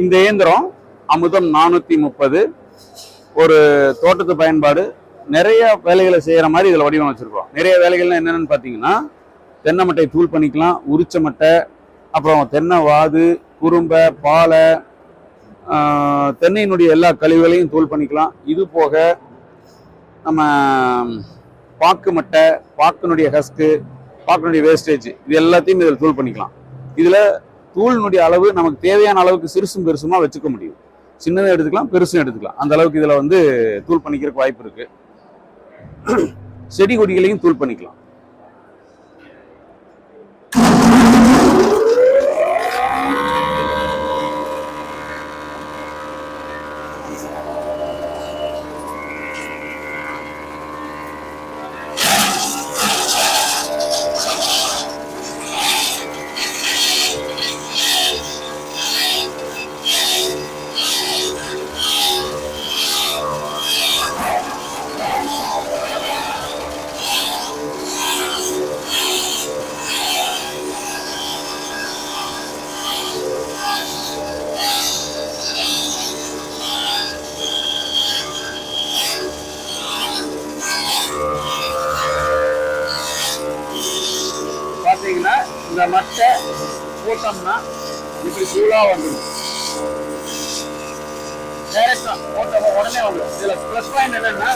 இந்த இயந்திரம் அமுதம் நானூற்றி முப்பது. ஒரு தோட்டத்து பயன்பாடு. நிறைய வேலைகளை செய்கிற மாதிரி இதில் வடிவமைச்சிருக்கோம். நிறைய வேலைகள்லாம் என்னென்னு பார்த்தீங்கன்னா தென்னை மட்டை தூள் பண்ணிக்கலாம் உரிச்ச மட்டை அப்புறம் தென்னை வாது குறும்பை பாலை தென்னையினுடைய எல்லா கழிவுகளையும் தூள் பண்ணிக்கலாம். இது போக நம்ம பாக்கு மட்டை பாக்கினுடைய ஹஸ்க்கு பாக்கினுடைய வேஸ்டேஜ் இது எல்லாத்தையும் இதில் தூள் பண்ணிக்கலாம். இதில் தூளினுடைய அளவு நமக்கு தேவையான அளவுக்கு சிறுசும் பெருசுமா வச்சுக்க முடியும். சின்னதும் எடுத்துக்கலாம் பெருசும் எடுத்துக்கலாம். அந்த அளவுக்கு இதில் வந்து தூள் பண்ணிக்கிறதுக்கு வாய்ப்பு இருக்கு. செடி கொடிகளையும் தூள் பண்ணிக்கலாம் போட்டோம்னா இப்படி சூழாக வந்துடும் டேரக்டா போட்ட உடனே வந்துடும் இதுல ப்ளஸ் பாயிண்ட் என்னன்னா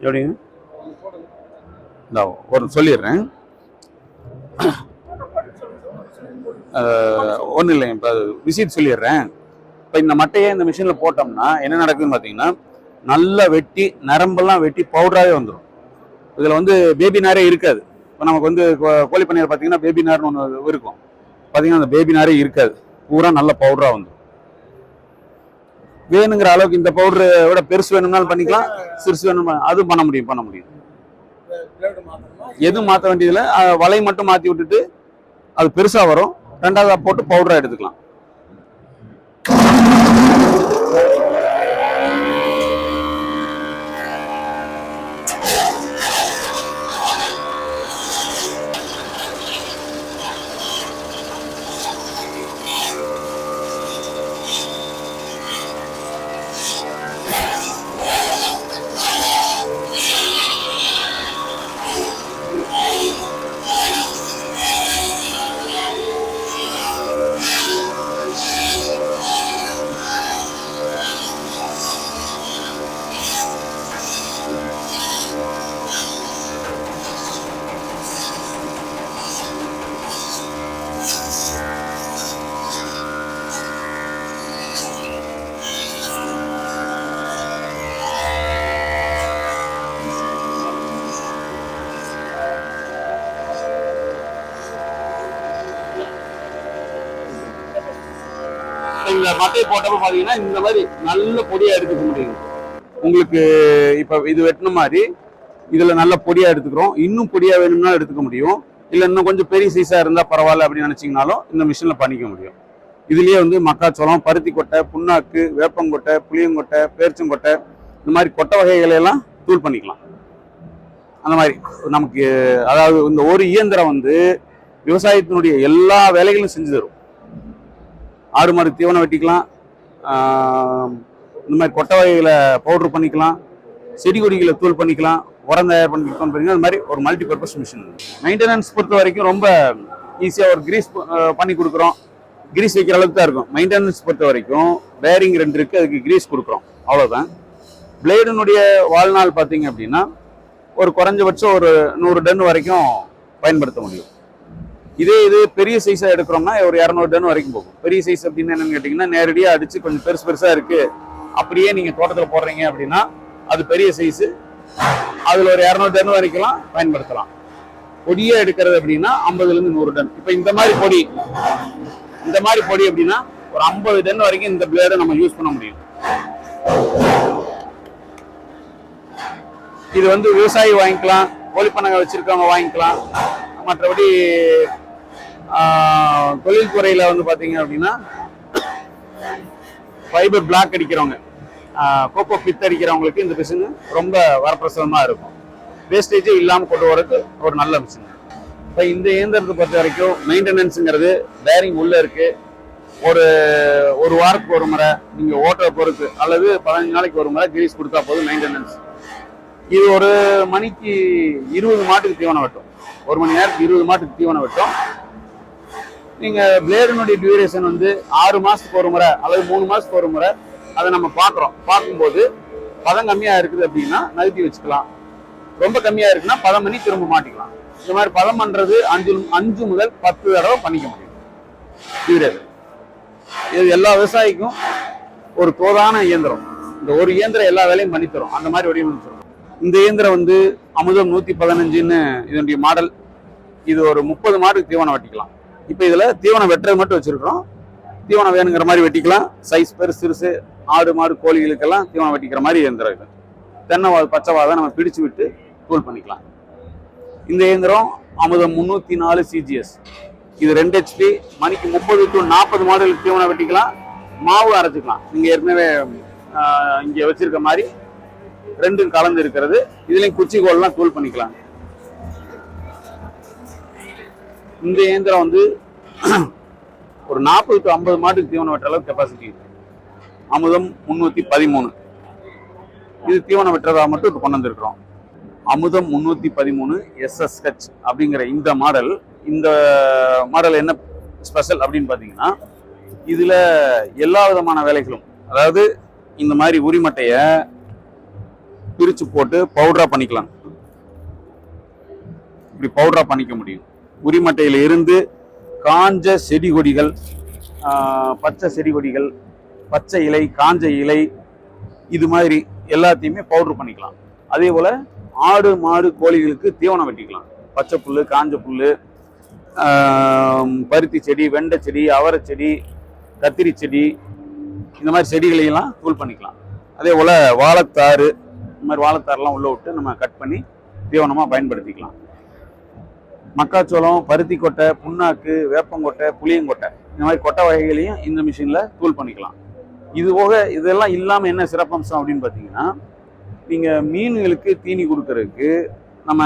எப்படிங்க இந்த ஒரு சொல்லிடுறேன். ஒன்றும் இல்லைங்க இப்போ விசிட் சொல்லிடுறேன். இப்போ இந்த மட்டையை இந்த மிஷினில் போட்டோம்னா என்ன நடக்குதுன்னு பார்த்தீங்கன்னா நல்லா வெட்டி நரம்பெல்லாம் வெட்டி பவுடராகவே வந்துடும் இதில் வந்து பேபி நாரே இருக்காது. இப்போ நமக்கு வந்து கோ- கோழி பண்ணையில் பார்த்தீங்கன்னா பேபி நார்னு ஒன்று இருக்கும். பார்த்தீங்கன்னா அந்த பேபி நாரே இருக்காது. பூரா நல்ல பவுடராக வந்துடும் வேணுங்கிற அளவுக்கு இந்த பவுடரை விட பெருசு வேணும்னாலும் பண்ணிக்கலாம் சிறுசு வேணும் அதுவும் பண்ண முடியும் பண்ண முடியும். எதுவும் மாற்ற வேண்டியதில்லை. வலை மட்டும் மாற்றி விட்டுட்டு அது பெருசாக வரும். ரெண்டாவதாக போட்டு பவுடராக எடுத்துக்கலாம். இந்த மட்டையை போட்டப்ப பார்த்தீங்கன்னா இந்த மாதிரி நல்ல பொடியாக எடுத்துக்க முடியும் உங்களுக்கு இப்போ இது வெட்டின மாதிரி இதில் நல்ல பொடியாக எடுத்துக்கிறோம். இன்னும் பொடியாக வேணும்னா எடுத்துக்க முடியும். இல்லை இன்னும் கொஞ்சம் பெரிய சைஸாக இருந்தால் பரவாயில்ல அப்படின்னு நினச்சிங்கனாலும் இந்த மிஷினில் பண்ணிக்க முடியும். இதுலேயே வந்து மக்காச்சோளம் பருத்தி கொட்டை புண்ணாக்கு வேப்பங்கொட்டை புளியங்கொட்டை பேரிச்சங்கொட்டை இந்த மாதிரி கொட்டை வகைகளை எல்லாம் தூள் பண்ணிக்கலாம். அந்த மாதிரி நமக்கு அதாவது இந்த ஒரு இயந்திரம் வந்து விவசாயத்தினுடைய எல்லா வேலைகளும் செஞ்சு தரும். ஆடு மாடு தீவனம் வெட்டிக்கலாம். இந்த மாதிரி கொட்டை வகைகளை பவுட்ரு பண்ணிக்கலாம். செடி கொடிகளை தூள் பண்ணிக்கலாம். உரம் தயார் பண்ணிக்கலாம் அது மாதிரி ஒரு மல்டி பர்பஸ் மிஷின் மெயின்டெனன்ஸ் பொறுத்த வரைக்கும் ரொம்ப ஈஸியாக ஒரு கிரீஸ் பண்ணி கொடுக்குறோம். கிரீஸ் வைக்கிற அளவுக்கு தான் இருக்கும். மெயின்டெனன்ஸ் பொறுத்த வரைக்கும் பேரிங் ரெண்டு இருக்குது அதுக்கு கிரீஸ் கொடுக்குறோம். அவ்வளோதான் பிளேடினுடைய வாழ்நாள் பார்த்தீங்க அப்படின்னா ஒரு குறைஞ்சபட்சம் ஒரு நூறு டன் வரைக்கும் பயன்படுத்த முடியும். இதே இது பெரிய சைஸாக எடுக்கிறோம்னா ஒரு இரநூறு டன் வரைக்கும் போகும். பெரிய சைஸ் அப்படின்னு என்னன்னு கேட்டிங்கன்னா நேரடியாக அடித்து கொஞ்சம் பெருசு பெருசாக இருக்குது அப்படியே நீங்கள் தோட்டத்தில் போடுறீங்க அப்படின்னா அது பெரிய சைஸு அதில் ஒரு இரநூறு டன் வரைக்கும்லாம் பயன்படுத்தலாம். பொடியாக எடுக்கிறது அப்படின்னா ஐம்பதுலேருந்து நூறு டன். இப்போ இந்த மாதிரி பொடி இந்த மாதிரி பொடி அப்படின்னா ஒரு ஐம்பது டன் வரைக்கும் இந்த பிளேடை நம்ம யூஸ் பண்ண முடியும். இது வந்து விவசாயி வாங்கிக்கலாம் கோழிப்பண்ணங்க வச்சிருக்கவங்க வாங்கிக்கலாம். மற்றபடி தொழில்துறையில் வந்து பார்த்தீங்க அப்படின்னா ஃபைபர் பிளாக் அடிக்கிறவங்க கோப்போ கோகோ பித் அடிக்கிறவங்களுக்கு இந்த மிஷின் ரொம்ப வரப்பிரசதமாக இருக்கும். வேஸ்டேஜே இல்லாமல் கொண்டு வரதுக்கு ஒரு நல்ல மிஷின் இப்போ இந்த இயந்திரத்தை பொறுத்த வரைக்கும் மெயின்டெனன்ஸுங்கிறது பேரிங் உள்ளே இருக்குது ஒரு ஒரு வாரத்துக்கு ஒரு முறை நீங்கள் ஓட்டுற பொறுத்து அல்லது பதினஞ்சு நாளைக்கு ஒரு முறை கிரீஸ் கொடுத்தா போதும் மெயின்டெனன்ஸ் இது ஒரு மணிக்கு இருபது மாட்டுக்கு தீவனம் வெட்டும். ஒரு மணி நேரத்துக்கு இருபது மாட்டுக்கு தீவனம் வெட்டும். நீங்கள் பிளேடினுடைய டியூரேஷன் வந்து ஆறு மாதத்துக்கு ஒரு முறை அல்லது மூணு மாதத்துக்கு ஒரு முறை அதை நம்ம பார்க்குறோம். பார்க்கும்போது பதம் கம்மியாக இருக்குது அப்படின்னா நகர்த்தி வச்சுக்கலாம். ரொம்ப கம்மியாக இருக்குன்னா பதம் பண்ணி திரும்ப மாட்டிக்கலாம். இந்த மாதிரி பதம் பண்ணுறது அஞ்சு அஞ்சு முதல் பத்து தடவை பண்ணிக்க முடியும். டியூரேஷன் இது எல்லா விவசாயிக்கும் ஒரு தோதான இயந்திரம். இந்த ஒரு இயந்திரம் எல்லா வேலையும் பண்ணித்தரும் அந்த மாதிரி வடிவமைச்சிடும் இந்த இயந்திரம் வந்து அமுதம் நூற்றி பதினஞ்சுன்னு இதனுடைய மாடல். இது ஒரு முப்பது மாடுக்கு தீவனம் வெட்டிக்கலாம். இப்போ இதில் தீவனம் வெட்டுறது மட்டும் வச்சிருக்கிறோம். தீவனம் வேணுங்கிற மாதிரி வெட்டிக்கலாம். சைஸ் பெருசு சிறுசு ஆடு மாடு கோழிகளுக்கெல்லாம் தீவனம் வெட்டிக்கிற மாதிரி இயந்திரம் இது. தென்னை பச்சைவாதை நம்ம பிடிச்சு விட்டு தூள் பண்ணிக்கலாம். இந்த இயந்திரம் அமுதம் முந்நூற்றி நாலு சிஜிஎஸ் இது ரெண்டு ஹெச்பி மணிக்கு முப்பது டு நாற்பது மாடலுக்கு தீவனம் வெட்டிக்கலாம். மாவு அரைச்சிக்கலாம். நீங்கள் ஏற்கனவே இங்கே வச்சுருக்க மாதிரி ரெண்டும் கலந்து இருக்கிறது. இதுலேயும் குச்சி கோல்லாம் தூள் பண்ணிக்கலாம். இந்த இயந்திரம் வந்து ஒரு நாற்பது டு ஐம்பது மாட்டுக்கு தீவனம் வெட்டுற அளவுக்கு கெப்பாசிட்டி இருக்கு. அமுதம் முன்னூற்றி பதிமூணு. இது தீவனம் வெட்டுறதாக மட்டும் இப்போ கொண்டு வந்திருக்கிறோம். அமுதம் முன்னூற்றி பதிமூணு எஸ்எஸ்ஹெச் அப்படிங்கிற இந்த மாடல் இந்த மாடல் என்ன ஸ்பெஷல் அப்படின்னு பார்த்தீங்கன்னா இதில் எல்லா விதமான வேலைகளும் அதாவது இந்த மாதிரி உரிமட்டையை பிரித்து போட்டு பவுடராக பண்ணிக்கலாம். இப்படி பவுடராக பண்ணிக்க முடியும். உரிமட்டையில் இருந்து காஞ்ச செடி கொடிகள் பச்சை செடி கொடிகள் பச்சை இலை காஞ்ச இலை இது மாதிரி எல்லாத்தையுமே பவுடர் பண்ணிக்கலாம். அதே போல் ஆடு மாடு கோழிகளுக்கு தீவனம் வெட்டிக்கலாம். பச்சை புல் காஞ்ச புல் பருத்தி செடி வெண்டை செடி அவரை செடி கத்திரி செடி இந்த மாதிரி செடிகளையெல்லாம் தூள் பண்ணிக்கலாம். அதே போல் வாழைத்தாறு இந்த மாதிரி வாழைத்தாறுலாம் உள்ளே விட்டு நம்ம கட் பண்ணி தீவனமாக பயன்படுத்திக்கலாம். மக்காச்சோளம் பருத்தி கொட்டை புண்ணாக்கு வேப்பங்கொட்டை புளியங்கொட்டை. இந்த மாதிரி கொட்டை வகைகளையும் இந்த மிஷினில் தூள் பண்ணிக்கலாம். இது போக இதெல்லாம் இல்லாமல் என்ன சிறப்பம்சம் அப்படின்னு பார்த்தீங்கன்னா நீங்கள் மீன்களுக்கு தீனி கொடுக்கறதுக்கு நம்ம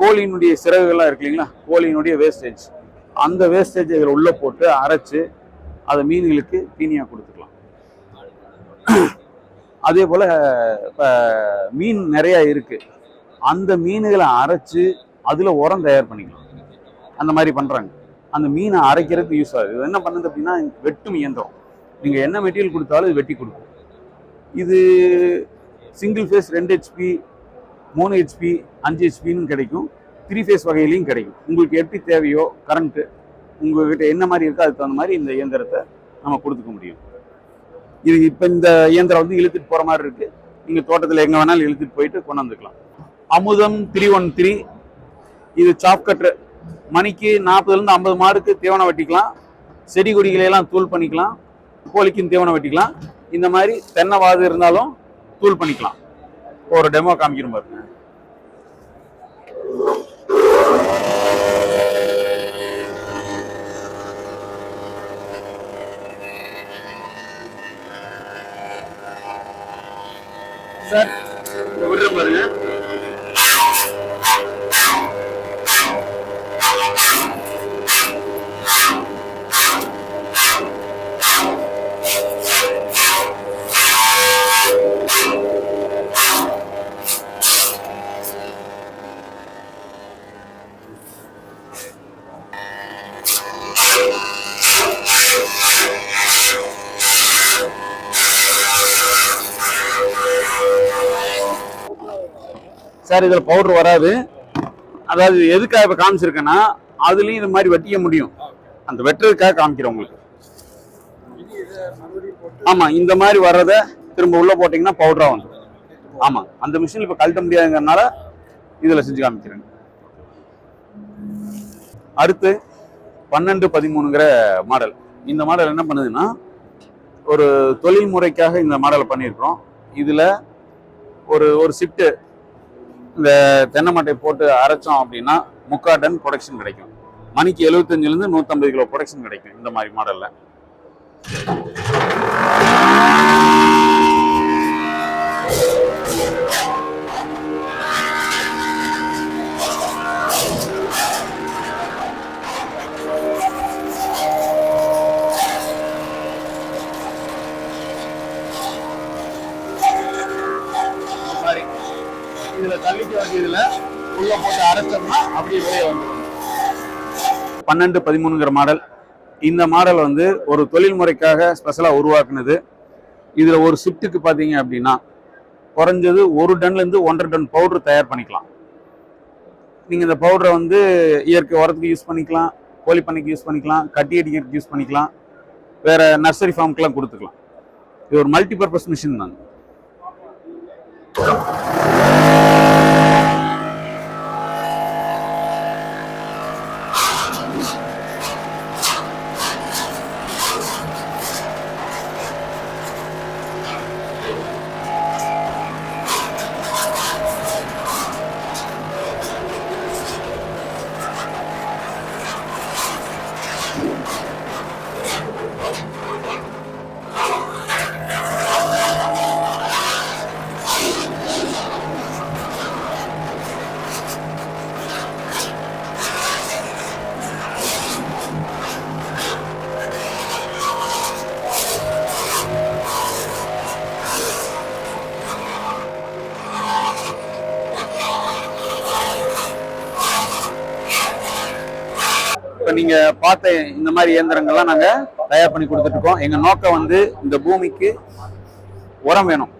கோழியினுடைய சிறகுகள்லாம் இருக்கு இல்லைங்களா? கோழியினுடைய வேஸ்டேஜ் அந்த வேஸ்டேஜ் இதில் உள்ளே போட்டு அரைச்சி அதை மீன்களுக்கு தீனியாக கொடுத்துக்கலாம். அதே போல் இப்போ மீன் நிறையா இருக்குது அந்த மீன்களை அரைச்சி அதில் உரம் தயார் பண்ணிக்கலாம். அந்த மாதிரி பண்ணுறாங்க அந்த மீனை அரைக்கிறதுக்கு யூஸ் ஆகுது. இது என்ன பண்ணுது அப்படின்னா வெட்டும் இயந்திரம். நீங்கள் என்ன மெட்டீரியல் கொடுத்தாலும் இது வெட்டி கொடுக்கும். இது சிங்கிள் ஃபேஸ் ரெண்டு ஹெச்பி மூணு ஹெச்பி அஞ்சு ஹெச்பின்னு கிடைக்கும். த்ரீ ஃபேஸ் வகையிலையும் கிடைக்கும். உங்களுக்கு எப்படி தேவையோ கரண்ட்டு உங்ககிட்ட என்ன மாதிரி இருக்கோ அதுக்கு தகுந்த மாதிரி இந்த இயந்திரத்தை நம்ம கொடுத்துக்க முடியும். இது இப்போ இந்த இயந்திரம் வந்து இழுத்துட்டு போகிற மாதிரி இருக்குது நீங்கள் தோட்டத்தில் எங்கே வேணாலும் இழுத்துட்டு போயிட்டு கொண்டு வந்துக்கலாம். அமுதம் த்ரீ ஒன் த்ரீ இது சாப் மணிக்கு நாற்பதுலேருந்து ஐம்பது மாடுக்கு தீவனம் வெட்டிக்கலாம். செடி கொடிகளையெல்லாம் தூள் பண்ணிக்கலாம். கோழிக்கும் தீவனம் வெட்டிக்கலாம். இந்த மாதிரி தென்னை வாது இருந்தாலும் தூள் பண்ணிக்கலாம். ஒரு டெமோ காமிக்கணும் பாருங்க. சார் விடுற பாருங்க. சார் இதில் பவுடர் வராது. அதாவது எதுக்காக இப்போ காமிச்சிருக்கேன்னா அதுலேயும் இது மாதிரி வெட்டிக்க முடியும். அந்த வெட்டுறதுக்காக காமிக்கிறோம் உங்களுக்கு. ஆமாம் இந்த மாதிரி வர்றதை திரும்ப உள்ளே போட்டிங்கன்னா பவுடராக வந்துடும் ஆமாம் அந்த மிஷின் இப்போ கழட்ட முடியாதுங்கிறனால இதில் செஞ்சு காமிக்கிறேன். அடுத்து பன்னெண்டு பதிமூணுங்கிற மாடல் இந்த மாடல் என்ன பண்ணுதுன்னா ஒரு தொழில் முறைக்காக இந்த மாடலை பண்ணியிருக்கிறோம். இதில் ஒரு ஒரு ஷிஃப்ட்டு இந்த தென்னை மட்டை போட்டு அரைச்சோம் அப்படின்னா முக்கா டன் ப்ரொடக்ஷன் கிடைக்கும். மணிக்கு எழுபத்தஞ்சிலேருந்து நூற்றம்பது கிலோ ப்ரொடக்ஷன் கிடைக்கும் இந்த மாதிரி மாடலில் இதுல தள்ளிக்க வேண்டியதுல உள்ள போட்டு அரைச்சோம்னா அப்படியே வெளியே வந்துடும் பன்னெண்டு பதிமூணுங்கிற மாடல். இந்த மாடல் வந்து ஒரு தொழில்முறைக்காக ஸ்பெஷலாக உருவாக்குனது. இதில் ஒரு ஷிஃப்ட்டுக்கு பார்த்தீங்க அப்படின்னா குறைஞ்சது ஒரு டன்ல இருந்து ஒன்றரை டன் பவுடர் தயார் பண்ணிக்கலாம். நீங்கள் இந்த பவுடரை வந்து இயற்கை உரத்துக்கு யூஸ் பண்ணிக்கலாம் கோழி பண்ணைக்கு யூஸ் பண்ணிக்கலாம் கட்டி அடிக்கிறதுக்கு யூஸ் பண்ணிக்கலாம் வேற நர்சரி ஃபார்முக்கெலாம் கொடுத்துக்கலாம். இது ஒரு மல்டி பர்பஸ் மிஷின் தான். நீங்க பார்த்த இந்த மாதிரி இயந்திரங்கள்லாம் நாங்க தயார் பண்ணி கொடுத்துட்டு இருக்கோம் எங்க நோக்கம் வந்து இந்த பூமிக்கு உரம் வேணும்.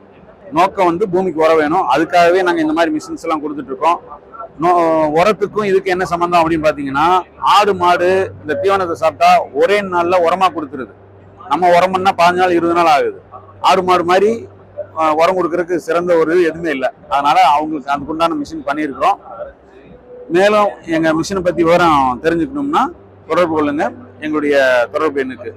நோக்கம் வந்து பூமிக்கு உரம் வேணும். அதுக்காகவே நாங்க இந்த மாதிரி மிஷின்ஸ் எல்லாம் கொடுத்துட்டு இருக்கோம் நோ- உரத்துக்கும் இதுக்கு என்ன சம்மந்தம் அப்படின்னு பார்த்தீங்கன்னா ஆடு மாடு இந்த தீவனத்தை சாப்பிட்டா ஒரே நாளில் உரமாக கொடுத்துருது. நம்ம உரம் பண்ணா நாள் இருபது நாள் ஆகுது. ஆடு மாடு மாதிரி உரம் கொடுக்கறதுக்கு சிறந்த ஒரு இது எதுவுமே இல்லை. அதனால அவங்களுக்கு அதுக்குண்டான மிஷின் பண்ணியிருக்கிறோம். மேலும் எங்கள் மிஷினை பற்றி விவரம் தெரிஞ்சுக்கணும்னா தொடர்பு கொள்ளுங்க. எங்களுடைய தொடர்பு எண்ணுக்கு.